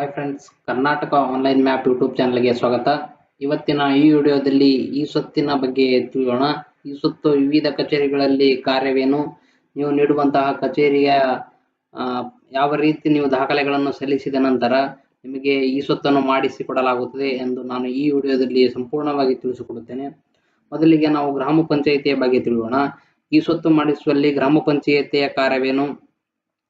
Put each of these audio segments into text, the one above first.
Hi friends Karnataka online map YouTube ಚಾನಲ್ಗೆ ಸ್ವಾಗತ. ಇವತ್ತಿನ ಈ ವಿಡಿಯೋದಲ್ಲಿ ಈ ಸ್ವತ್ತಿನ ಬಗ್ಗೆ ತಿಳಿಯೋಣ. ಈ ಸ್ವತ್ತು ವಿವಿಧ ಕಚೇರಿಗಳಲ್ಲಿ ಕಾರ್ಯವೇನು? ನೀವು ನೀಡುವಂತಹ ಕಚೇರಿಯ ಯಾವ ರೀತಿ ನೀವು ದಾಖಲೆಗಳನ್ನು ಸಲ್ಲಿಸಿದ ನಂತರ ನಿಮಗೆ ಈ ಸ್ವತ್ತನ್ನು ಮಾಡಿಸಿಕೊಡಲಾಗುತ್ತದೆ ಎಂದು ನಾನು ಈ ವಿಡಿಯೋದಲ್ಲಿ ಸಂಪೂರ್ಣವಾಗಿ ತಿಳಿಸಿಕೊಡುತ್ತೇನೆ. ಮೊದಲಿಗೆ ನಾವು ಗ್ರಾಮ ಪಂಚಾಯಿತಿಯ ಬಗ್ಗೆ ತಿಳಿಯೋಣ. ಈ ಸ್ವತ್ತು ಮಾಡಿಸುವಲ್ಲಿ ಗ್ರಾಮ ಪಂಚಾಯಿತಿಯ ಕಾರ್ಯವೇನು?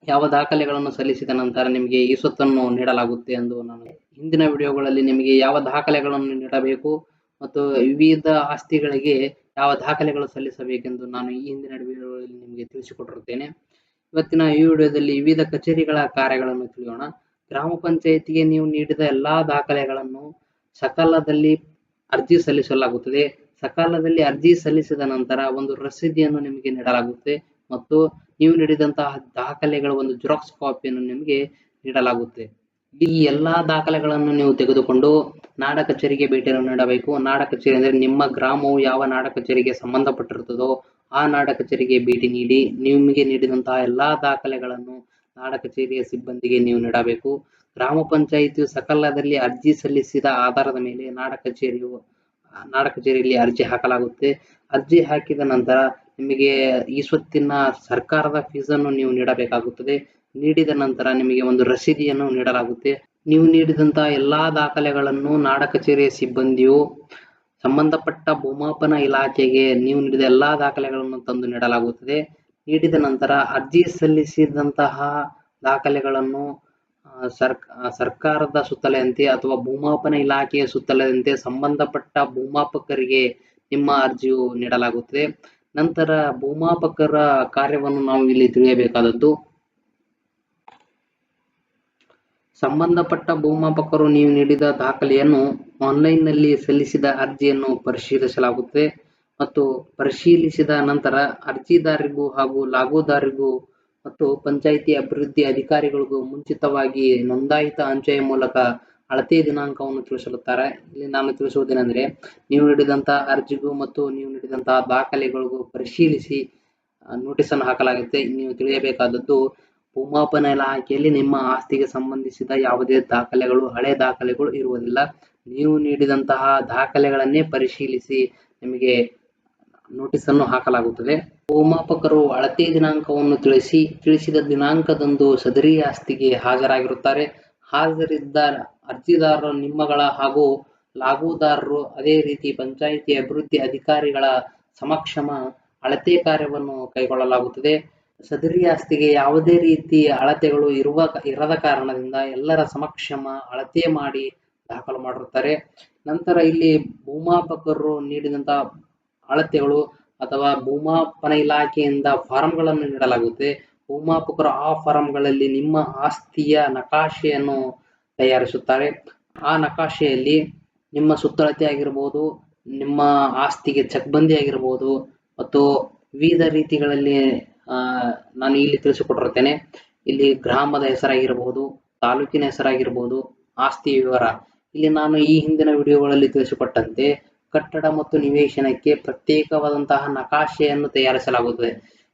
ಯಾವ ದಾಖಲೆಗಳನ್ನು ಸಲ್ಲಿಸಿದ ನಂತರ ನಿಮಗೆ ಈ ಸ್ವತ್ತನ್ನು ನೀಡಲಾಗುತ್ತೆ ಎಂದು ನಾನು ಹಿಂದಿನ ವಿಡಿಯೋಗಳಲ್ಲಿ ನಿಮಗೆ ಯಾವ ದಾಖಲೆಗಳನ್ನು ನೀಡಬೇಕು ಮತ್ತು ವಿವಿಧ ಆಸ್ತಿಗಳಿಗೆ ಯಾವ ದಾಖಲೆಗಳು ಸಲ್ಲಿಸಬೇಕೆಂದು ನಾನು ಈ ಹಿಂದಿನ ವಿಡಿಯೋಗಳಲ್ಲಿ ನಿಮಗೆ ತಿಳಿಸಿಕೊಟ್ಟಿರುತ್ತೇನೆ. ಇವತ್ತಿನ ಈ ವಿಡಿಯೋದಲ್ಲಿ ವಿವಿಧ ಕಚೇರಿಗಳ ಕಾರ್ಯಗಳನ್ನು ತಿಳಿಯೋಣ. ಗ್ರಾಮ ಪಂಚಾಯಿತಿಗೆ ನೀವು ನೀಡಿದ ಎಲ್ಲಾ ದಾಖಲೆಗಳನ್ನು ಸಕಾಲದಲ್ಲಿ ಅರ್ಜಿ ಸಲ್ಲಿಸಲಾಗುತ್ತದೆ. ಸಕಾಲದಲ್ಲಿ ಅರ್ಜಿ ಸಲ್ಲಿಸಿದ ನಂತರ ಒಂದು ರಸೀದಿಯನ್ನು ನಿಮಗೆ ನೀಡಲಾಗುತ್ತೆ. ಮತ್ತು ನೀವು ನೀಡಿದಂತಹ ದಾಖಲೆಗಳ ಒಂದು ಜೆರಾಕ್ಸ್ ಕಾಪಿಯನ್ನು ನಿಮಗೆ ನೀಡಲಾಗುತ್ತೆ. ಈ ಎಲ್ಲಾ ದಾಖಲೆಗಳನ್ನು ನೀವು ತೆಗೆದುಕೊಂಡು ನಾಡ ಕಚೇರಿಗೆ ಭೇಟಿಯನ್ನು ನೀಡಬೇಕು. ನಾಡ ಕಚೇರಿ ಅಂದರೆ ನಿಮ್ಮ ಗ್ರಾಮವು ಯಾವ ನಾಡ ಕಚೇರಿಗೆ ಸಂಬಂಧಪಟ್ಟಿರುತ್ತದೋ ಆ ನಾಡ ಕಚೇರಿಗೆ ಭೇಟಿ ನೀಡಿ ನಿಮಗೆ ನೀಡಿದಂತಹ ಎಲ್ಲಾ ದಾಖಲೆಗಳನ್ನು ನಾಡ ಕಚೇರಿಯ ಸಿಬ್ಬಂದಿಗೆ ನೀವು ನೀಡಬೇಕು. ಗ್ರಾಮ ಪಂಚಾಯಿತಿಯು ಸಕಲದಲ್ಲಿ ಅರ್ಜಿ ಸಲ್ಲಿಸಿದ ಆಧಾರದ ಮೇಲೆ ನಾಡ ಕಚೇರಿಯು, ನಾಡ ಕಚೇರಿಯಲ್ಲಿ ಅರ್ಜಿ ಹಾಕಲಾಗುತ್ತೆ. ಅರ್ಜಿ ಹಾಕಿದ ನಂತರ ನಿಮಗೆ ಈ ಸ್ವತ್ತಿನ ಸರ್ಕಾರದ ಫೀಸನ್ನು ನೀವು ನೀಡಬೇಕಾಗುತ್ತದೆ. ನೀಡಿದ ನಂತರ ನಿಮಗೆ ಒಂದು ರಸೀದಿಯನ್ನು ನೀಡಲಾಗುತ್ತೆ. ನೀವು ನೀಡಿದಂತಹ ಎಲ್ಲಾ ದಾಖಲೆಗಳನ್ನು ನಾಡ ಕಚೇರಿಯ ಸಿಬ್ಬಂದಿಯು, ಸಂಬಂಧಪಟ್ಟ ಭೂಮಾಪನ ಇಲಾಖೆಗೆ ನೀವು ನೀಡಿದ ಎಲ್ಲಾ ದಾಖಲೆಗಳನ್ನು ತಂದು ನೀಡಲಾಗುತ್ತದೆ. ನೀಡಿದ ನಂತರ ಅರ್ಜಿ ಸಲ್ಲಿಸಿದಂತಹ ದಾಖಲೆಗಳನ್ನು ಸರ್ಕಾರದ ಸುತ್ತಲೆಯಂತೆ ಅಥವಾ ಭೂಮಾಪನ ಇಲಾಖೆಯ ಸುತ್ತಲೆಯಂತೆ ಸಂಬಂಧಪಟ್ಟ ಭೂಮಾಪಕರಿಗೆ ನಿಮ್ಮ ಅರ್ಜಿಯು ನೀಡಲಾಗುತ್ತದೆ. ನಂತರ ಭೂಮಾಪಕರ ಕಾರ್ಯವನ್ನು ನಾವು ಇಲ್ಲಿ ತಿಳಿಯಬೇಕಾದದ್ದು. ಸಂಬಂಧಪಟ್ಟ ಭೂಮಾಪಕರು ನೀವು ನೀಡಿದ ದಾಖಲೆಯನ್ನು ಆನ್ಲೈನ್ನಲ್ಲಿ ಸಲ್ಲಿಸಿದ ಅರ್ಜಿಯನ್ನು ಪರಿಶೀಲಿಸಲಾಗುತ್ತದೆ ಮತ್ತು ಪರಿಶೀಲಿಸಿದ ನಂತರ ಅರ್ಜಿದಾರರಿಗೂ ಹಾಗೂ ಲಾಗುದಾರರಿಗೂ ಮತ್ತು ಪಂಚಾಯಿತಿ ಅಭಿವೃದ್ಧಿ ಅಧಿಕಾರಿಗಳಿಗೂ ಮುಂಚಿತವಾಗಿ ನೋಂದಾಯಿತ ಅಂಚೆಯ ಮೂಲಕ ಅಳತೆ ದಿನಾಂಕವನ್ನು ತಿಳಿಸಿರುತ್ತಾರೆ ಇಲ್ಲಿ ನಾನು ತಿಳಿಸುವುದೇನೆಂದರೆ, ನೀವು ನೀಡಿದಂತಹ ಅರ್ಜಿಗೂ ಮತ್ತು ನೀವು ನೀಡಿದಂತಹ ದಾಖಲೆಗಳಿಗೂ ಪರಿಶೀಲಿಸಿ ನೋಟಿಸ್ ಅನ್ನು ಹಾಕಲಾಗುತ್ತೆ. ನೀವು ತಿಳಿಯಬೇಕಾದದ್ದು, ಭೂಮಾಪನ ಇಲಾಖೆಯಲ್ಲಿ ನಿಮ್ಮ ಆಸ್ತಿಗೆ ಸಂಬಂಧಿಸಿದ ಯಾವುದೇ ದಾಖಲೆಗಳು, ಹಳೆ ದಾಖಲೆಗಳು ಇರುವುದಿಲ್ಲ. ನೀವು ನೀಡಿದಂತಹ ದಾಖಲೆಗಳನ್ನೇ ಪರಿಶೀಲಿಸಿ ನಿಮಗೆ ನೋಟಿಸ್ ಅನ್ನು ಹಾಕಲಾಗುತ್ತದೆ. ಭೂಮಾಪಕರು ಅಳತೆ ದಿನಾಂಕವನ್ನು ತಿಳಿಸಿ, ತಿಳಿಸಿದ ದಿನಾಂಕದಂದು ಸದರಿ ಆಸ್ತಿಗೆ ಹಾಜರಾಗಿರುತ್ತಾರೆ. ಹಾಜರಿದ್ದ ಅರ್ಜಿದಾರರು ನಿಮ್ಮಗಳ ಹಾಗೂ ಲಾಗುದಾರರು ಅದೇ ರೀತಿ ಪಂಚಾಯಿತಿ ಅಭಿವೃದ್ಧಿ ಅಧಿಕಾರಿಗಳ ಸಮಕ್ಷಮ ಅಳತೆ ಕಾರ್ಯವನ್ನು ಕೈಗೊಳ್ಳಲಾಗುತ್ತದೆ. ಸದರಿ ಆಸ್ತಿಗೆ ಯಾವುದೇ ರೀತಿ ಅಳತೆಗಳು ಇರುವ ಇರದ ಕಾರಣದಿಂದ ಎಲ್ಲರ ಸಮಕ್ಷಮ ಅಳತೆ ಮಾಡಿ ದಾಖಲು ಮಾಡಿರುತ್ತಾರೆ. ನಂತರ ಇಲ್ಲಿ ಭೂಮಾಪಕರು ನೀಡಿದಂತಹ ಅಳತೆಗಳು ಅಥವಾ ಭೂಮಾಪನ ಇಲಾಖೆಯಿಂದ ಫಾರಂಗಳನ್ನು ನೀಡಲಾಗುತ್ತೆ ಭೂಮಾಪಕರು ಆ ಫಾರಂಗಳಲ್ಲಿ ನಿಮ್ಮ ಆಸ್ತಿಯ ನಕಾಶೆಯನ್ನು ತಯಾರಿಸುತ್ತಾರೆ. ಆ ನಕಾಶೆಯಲ್ಲಿ ನಿಮ್ಮ ಸುತ್ತಳತೆ ಆಗಿರ್ಬೋದು, ನಿಮ್ಮ ಆಸ್ತಿಗೆ ಚಕ್ಬಂದಿ ಆಗಿರ್ಬೋದು ಮತ್ತು ವಿವಿಧ ರೀತಿಗಳಲ್ಲಿ ನಾನು ಇಲ್ಲಿ ತಿಳಿಸಿಕೊಟ್ಟಿರ್ತೇನೆ ಇಲ್ಲಿ ಗ್ರಾಮದ ಹೆಸರಾಗಿರಬಹುದು ತಾಲೂಕಿನ ಹೆಸರಾಗಿರಬಹುದು ಆಸ್ತಿ ವಿವರ. ಇಲ್ಲಿ ನಾನು ಈ ಹಿಂದಿನ ವಿಡಿಯೋಗಳಲ್ಲಿ ತಿಳಿಸಿಕೊಟ್ಟಂತೆ ಕಟ್ಟಡ ಮತ್ತು ನಿವೇಶನಕ್ಕೆ ಪ್ರತ್ಯೇಕವಾದಂತಹ ನಕಾಶೆಯನ್ನು ತಯಾರಿಸಲಾಗುತ್ತದೆ.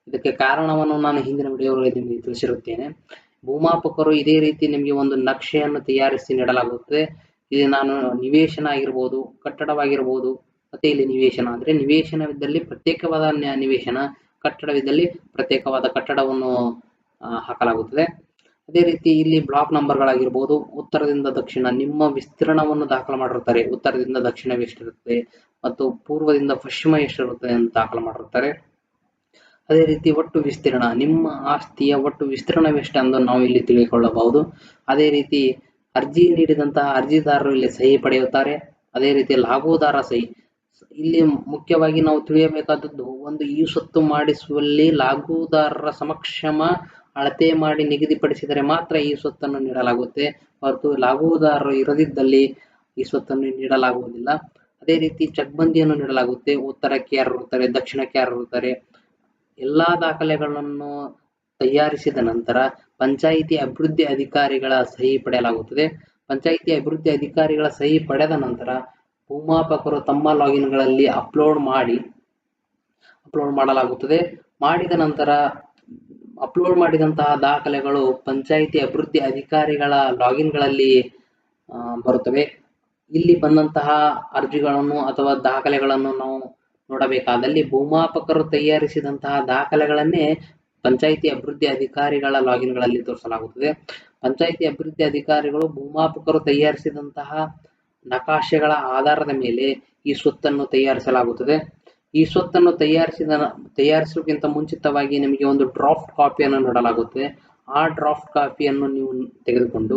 ಇದಕ್ಕೆ ಕಾರಣವನ್ನು ನಾನು ಹಿಂದಿನ ವಿಡಿಯೋಗಳಲ್ಲಿ ನಿಮಗೆ ತಿಳಿಸಿರುತ್ತೇನೆ. ಭೂಮಾಪಕರು ಇದೇ ರೀತಿ ನಿಮಗೆ ಒಂದು ನಕ್ಷೆಯನ್ನು ತಯಾರಿಸಿ ನೀಡಲಾಗುತ್ತದೆ. ಇಲ್ಲಿ ನಾನು ನಿವೇಶನ ಆಗಿರ್ಬೋದು, ಕಟ್ಟಡವಾಗಿರ್ಬೋದು, ಮತ್ತೆ ಇಲ್ಲಿ ನಿವೇಶನ ಅಂದ್ರೆ ನಿವೇಶನವಿದ್ದಲ್ಲಿ ಪ್ರತ್ಯೇಕವಾದ ನಿವೇಶನ, ಕಟ್ಟಡವಿದ್ದಲ್ಲಿ ಪ್ರತ್ಯೇಕವಾದ ಕಟ್ಟಡವನ್ನು ಹಾಕಲಾಗುತ್ತದೆ. ಅದೇ ರೀತಿ ಇಲ್ಲಿ ಬ್ಲಾಕ್ ನಂಬರ್ಗಳಾಗಿರ್ಬೋದು, ಉತ್ತರದಿಂದ ದಕ್ಷಿಣ ನಿಮ್ಮ ವಿಸ್ತೀರ್ಣವನ್ನು ದಾಖಲು ಮಾಡಿರುತ್ತಾರೆ. ಉತ್ತರದಿಂದ ದಕ್ಷಿಣ ಎಷ್ಟಿರುತ್ತದೆ ಮತ್ತು ಪೂರ್ವದಿಂದ ಪಶ್ಚಿಮ ಎಷ್ಟಿರುತ್ತದೆ ಅಂತ ದಾಖಲು ಮಾಡಿರ್ತಾರೆ ಅದೇ ರೀತಿ ಒಟ್ಟು ವಿಸ್ತೀರ್ಣ, ನಿಮ್ಮ ಆಸ್ತಿಯ ಒಟ್ಟು ವಿಸ್ತೀರ್ಣವೆಷ್ಟು ಎಂದು ನಾವು ಇಲ್ಲಿ ತಿಳಿದುಕೊಳ್ಳಬಹುದು. ಅದೇ ರೀತಿ ಅರ್ಜಿ ನೀಡಿದಂತಹ ಅರ್ಜಿದಾರರು ಇಲ್ಲಿ ಸಹಿ ಪಡೆಯುತ್ತಾರೆ. ಅದೇ ರೀತಿ ಲಾಭೋದಾರ ಸಹಿ. ಇಲ್ಲಿ ಮುಖ್ಯವಾಗಿ ನಾವು ತಿಳಿಯಬೇಕಾದದ್ದು, ಒಂದು ಈ ಸೊತ್ತು ಮಾಡಿಸುವಲ್ಲಿ ಲಾಗುದಾರರ ಸಮಕ್ಷಮ ಅಳತೆ ಮಾಡಿ ನಿಗದಿಪಡಿಸಿದರೆ ಮಾತ್ರ ಈ ಸ್ವತ್ತನ್ನು ನೀಡಲಾಗುತ್ತೆ. ಹೊರತು ಲಾಗುದಾರರು ಇರದಿದ್ದಲ್ಲಿ ಈ ಸ್ವತ್ತನ್ನು ನೀಡಲಾಗುವುದಿಲ್ಲ. ಅದೇ ರೀತಿ ಚಕ್ಬಂದಿಯನ್ನು ನೀಡಲಾಗುತ್ತೆ. ಉತ್ತರಕ್ಕೆ ಯಾರು ಇರ್ತಾರೆ ದಕ್ಷಿಣಕ್ಕೆ ಯಾರು ಇರುತ್ತಾರೆ? ಎಲ್ಲಾ ದಾಖಲೆಗಳನ್ನು ತಯಾರಿಸಿದ ನಂತರ ಪಂಚಾಯಿತಿ ಅಭಿವೃದ್ಧಿ ಅಧಿಕಾರಿಗಳ ಸಹಿ ಪಡೆಯಲಾಗುತ್ತದೆ. ಪಂಚಾಯಿತಿ ಅಭಿವೃದ್ಧಿ ಅಧಿಕಾರಿಗಳ ಸಹಿ ಪಡೆದ ನಂತರ ಭೂಮಾಪಕರು ತಮ್ಮ ಲಾಗಿನ್ಗಳಲ್ಲಿ ಅಪ್ಲೋಡ್ ಮಾಡಿ, ಅಪ್ಲೋಡ್ ಮಾಡಲಾಗುತ್ತದೆ. ಮಾಡಿದ ನಂತರ, ಅಪ್ಲೋಡ್ ಮಾಡಿದಂತಹ ದಾಖಲೆಗಳು ಪಂಚಾಯಿತಿ ಅಭಿವೃದ್ಧಿ ಅಧಿಕಾರಿಗಳ ಲಾಗಿನ್ಗಳಲ್ಲಿ ಗಳಲ್ಲಿ ಬರುತ್ತವೆ. ಇಲ್ಲಿ ಬಂದಂತಹ ಅರ್ಜಿಗಳನ್ನು ಅಥವಾ ದಾಖಲೆಗಳನ್ನು ನಾವು ನೋಡಬೇಕಾದಲ್ಲಿ ಭೂಮಾಪಕರು ತಯಾರಿಸಿದಂತಹ ದಾಖಲೆಗಳನ್ನೇ ಪಂಚಾಯಿತಿ ಅಭಿವೃದ್ಧಿ ಅಧಿಕಾರಿಗಳ ಲಾಗಿನ್ಗಳಲ್ಲಿ ತೋರಿಸಲಾಗುತ್ತದೆ. ಪಂಚಾಯಿತಿ ಅಭಿವೃದ್ಧಿ ಅಧಿಕಾರಿಗಳು ಭೂಮಾಪಕರು ತಯಾರಿಸಿದಂತಹ ನಕಾಶೆಗಳ ಆಧಾರದ ಮೇಲೆ ಈ ಸ್ವತ್ತನ್ನು ತಯಾರಿಸಲಾಗುತ್ತದೆ. ಈ ಸ್ವತ್ತನ್ನು ತಯಾರಿಸಿದ ತಯಾರಿಸುವುದಕ್ಕಿಂತ ಮುಂಚಿತವಾಗಿ ನಿಮಗೆ ಒಂದು ಡ್ರಾಫ್ಟ್ ಕಾಪಿಯನ್ನು ನೀಡಲಾಗುತ್ತದೆ. ಆ ಡ್ರಾಫ್ಟ್ ಕಾಪಿಯನ್ನು ನೀವು ತೆಗೆದುಕೊಂಡು,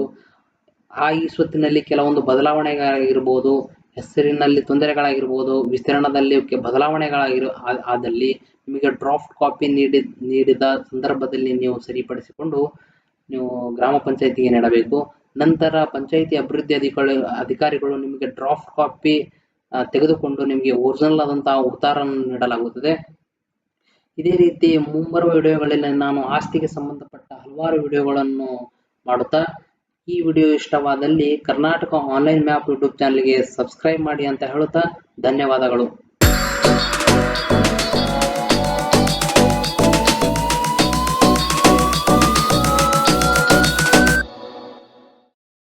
ಆ ಈ ಸ್ವತ್ತಿನಲ್ಲಿ ಕೆಲವೊಂದು ಬದಲಾವಣೆಗಳಾಗಿರ್ಬೋದು ಹೆಸರಿನಲ್ಲಿ ತೊಂದರೆಗಳಾಗಿರ್ಬೋದು, ವಿಸ್ತೀರ್ಣದಲ್ಲಿ ಬದಲಾವಣೆಗಳಾಗಿರು ಆದಲ್ಲಿ ನಿಮಗೆ ಡ್ರಾಫ್ಟ್ ಕಾಪಿ ನೀಡಿ, ನೀಡಿದ ಸಂದರ್ಭದಲ್ಲಿ ನೀವು ಸರಿಪಡಿಸಿಕೊಂಡು ನೀವು ಗ್ರಾಮ ಪಂಚಾಯಿತಿಗೆ ನೀಡಬೇಕು. ನಂತರ ಪಂಚಾಯಿತಿ ಅಭಿವೃದ್ಧಿ ಅಧಿಕಾರಿ ಅಧಿಕಾರಿಗಳು ನಿಮಗೆ ಡ್ರಾಫ್ಟ್ ಕಾಪಿ ತೆಗೆದುಕೊಂಡು ನಿಮಗೆ ಒರಿಜಿನಲ್ ಆದಂತಹ ಉತ್ತಾರವನ್ನು ನೀಡಲಾಗುತ್ತದೆ. ಇದೇ ರೀತಿ ಮುಂಬರುವ ವಿಡಿಯೋಗಳಲ್ಲಿ ನಾನು ಆಸ್ತಿಗೆ ಸಂಬಂಧಪಟ್ಟ ಹಲವಾರು ವಿಡಿಯೋಗಳನ್ನು ಮಾಡುತ್ತಾ ಈ ವಿಡಿಯೋ ಇಷ್ಟವಾದಲ್ಲಿ ಕರ್ನಾಟಕ ಆನ್ಲೈನ್ ಮ್ಯಾಪ್ ಯೂಟ್ಯೂಬ್ ಚಾನಲ್ಗೆ ಸಬ್ಸ್ಕ್ರೈಬ್ ಮಾಡಿ ಅಂತ ಹೇಳುತ್ತಾ ಧನ್ಯವಾದಗಳು.